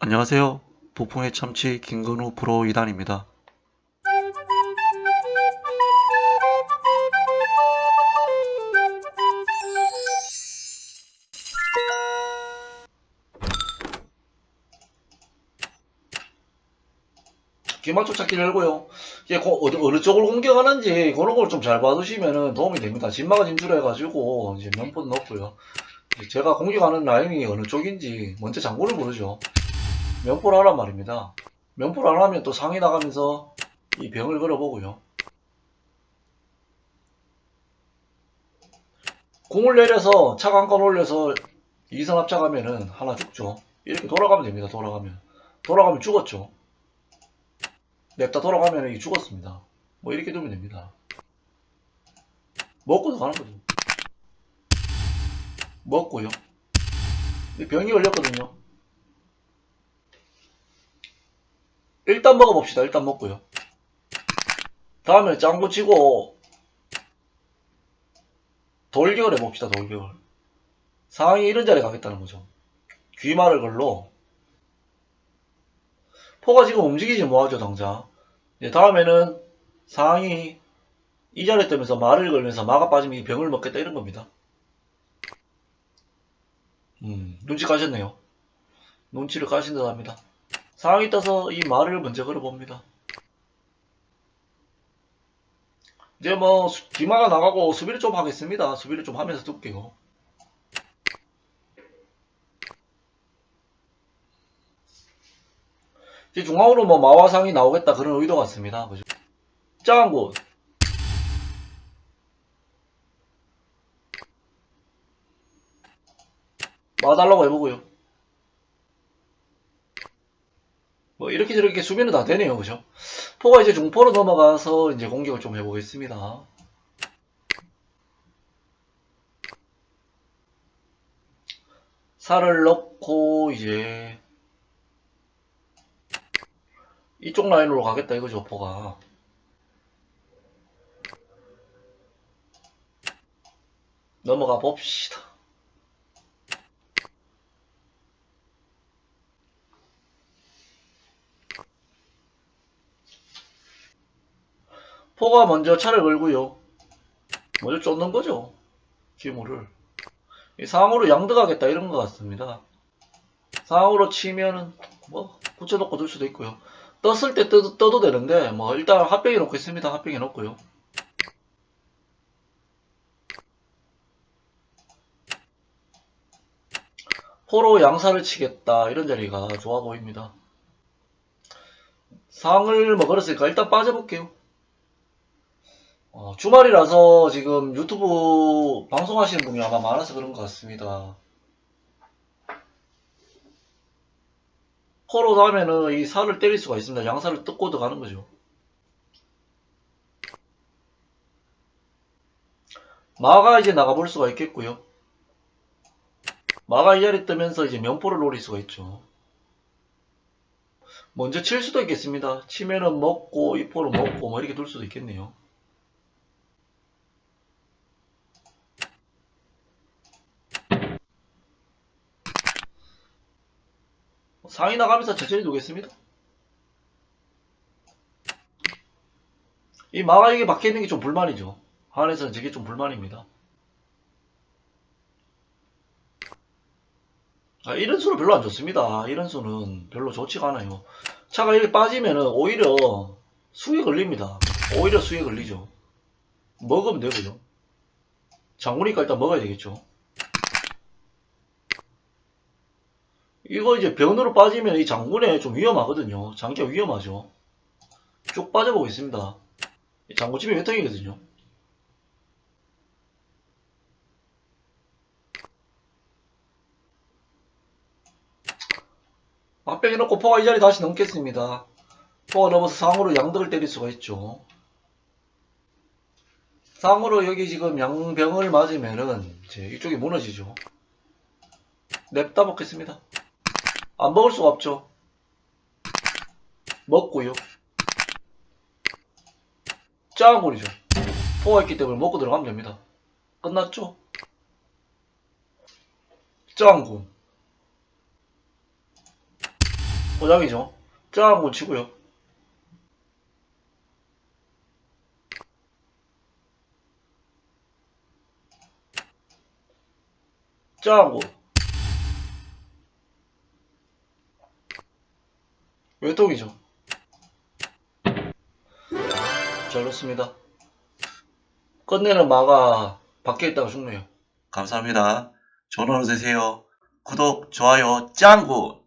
안녕하세요. 보풍의 참치 김근우 프로 2단입니다. 기막초 찾기 열고요. 이게 고- 어디, 어느 쪽을 공격하는지 그런 걸 좀 잘 봐두시면 도움이 됩니다. 진마가 진주로 해가지고 이제 면포도 넣었고요. 이제 제가 공격하는 라인이 어느 쪽인지 먼저 장구를 모르죠. 면포를 하란 말입니다. 면포를 안 하면 또 상이 나가면서 이 병을 걸어보고요. 공을 내려서 차가 한건 올려서 이선 합작하면은 하나 죽죠. 이렇게 돌아가면 됩니다. 돌아가면. 돌아가면 죽었죠. 냅다 돌아가면 이 죽었습니다. 뭐 이렇게 두면 됩니다. 먹고도 가는 거죠. 먹고요. 이 병이 걸렸거든요. 일단 먹어봅시다. 일단 먹고요. 다음에 짱구 치고 돌격을 해봅시다. 돌격을. 상황이 이런 자리에 가겠다는 거죠. 귀마를 걸로 포가 지금 움직이지 뭐하죠 당장 이제 다음에는 상황이 이 자리에 뜨면서 말을 걸면서 마가 빠지면 이 병을 먹겠다 이런 겁니다 음 눈치 까셨네요 눈치를 까신 듯 합니다 상황이 떠서 이 말을 먼저 걸어봅니다 이제 뭐 수- 기마가 나가고 수비를 좀 하겠습니다 수비를 좀 하면서 둘게요 이제 중앙으로 뭐 마화상이 나오겠다 그런 의도 같습니다. 그죠? 짱한 곳. 마달라고 해보고요. 뭐 이렇게 저렇게 수비는 다 되네요. 그죠? 포가 이제 중포로 넘어가서 이제 공격을 좀 해보겠습니다. 살을 넣고 이제 이쪽 라인으로 가겠다 이거죠 포가 넘어가 봅시다 포가 먼저 차를 걸고요 먼저 쫓는 거죠 기물을 이 상으로 양득하겠다 이런 것 같습니다 상으로 치면은 뭐 붙여놓고 둘 수도 있고요 떴을 때 떠, 떠도 되는데 뭐 일단 합병해 놓고 있습니다. 합병해 놓고요. 포로 양사를 치겠다 이런 자리가 좋아 보입니다. 상을 뭐 걸었으니까 일단 빠져볼게요. 어, 주말이라서 지금 유튜브 방송하시는 분이 아마 많아서 그런 것 같습니다. 포로 가면은 이 살을 때릴 수가 있습니다. 양살을 뜯고 들어가는 거죠. 마가 이제 나가볼 수가 있겠고요. 마가 이 자리 뜨면서 이제 면포를 노릴 수가 있죠. 먼저 칠 수도 있겠습니다. 치면은 먹고 이 포를 먹고 뭐 이렇게 둘 수도 있겠네요. 상이 나가면서 천천히 두겠습니다. 이 마가 이게 박혀 있는 게 좀 불만이죠. 한에서는 저게 좀 불만입니다. 아, 이런 수는 별로 안 좋습니다. 이런 수는 별로 좋지가 않아요. 차가 이렇게 빠지면은 오히려 수에 걸립니다. 오히려 수에 걸리죠. 먹으면 되고요. 장군이니까 일단 먹어야 되겠죠. 이거 이제 변으로 빠지면 이 장군에 좀 위험하거든요. 장기가 위험하죠. 쭉 빠져보겠습니다. 이 장군집이 회통이거든요. 앞벽에 놓고 포가 이 자리 다시 넘겠습니다. 포가 넘어서 상으로 양덕을 때릴 수가 있죠. 상으로 여기 지금 양병을 맞으면은 이제 이쪽이 무너지죠. 냅다 먹겠습니다. 안 먹을 수가 없죠. 먹고요. 짱골이죠. 포가 있기 때문에 먹고 들어가면 됩니다. 끝났죠? 짱군. 오장이죠. 짱 한번 치고요. 짱하 고 외통이죠. 잘 넣습니다. 끝내는 마가 밖에 있다가 죽네요. 감사합니다. 좋은 하루 되세요. 구독, 좋아요, 짱구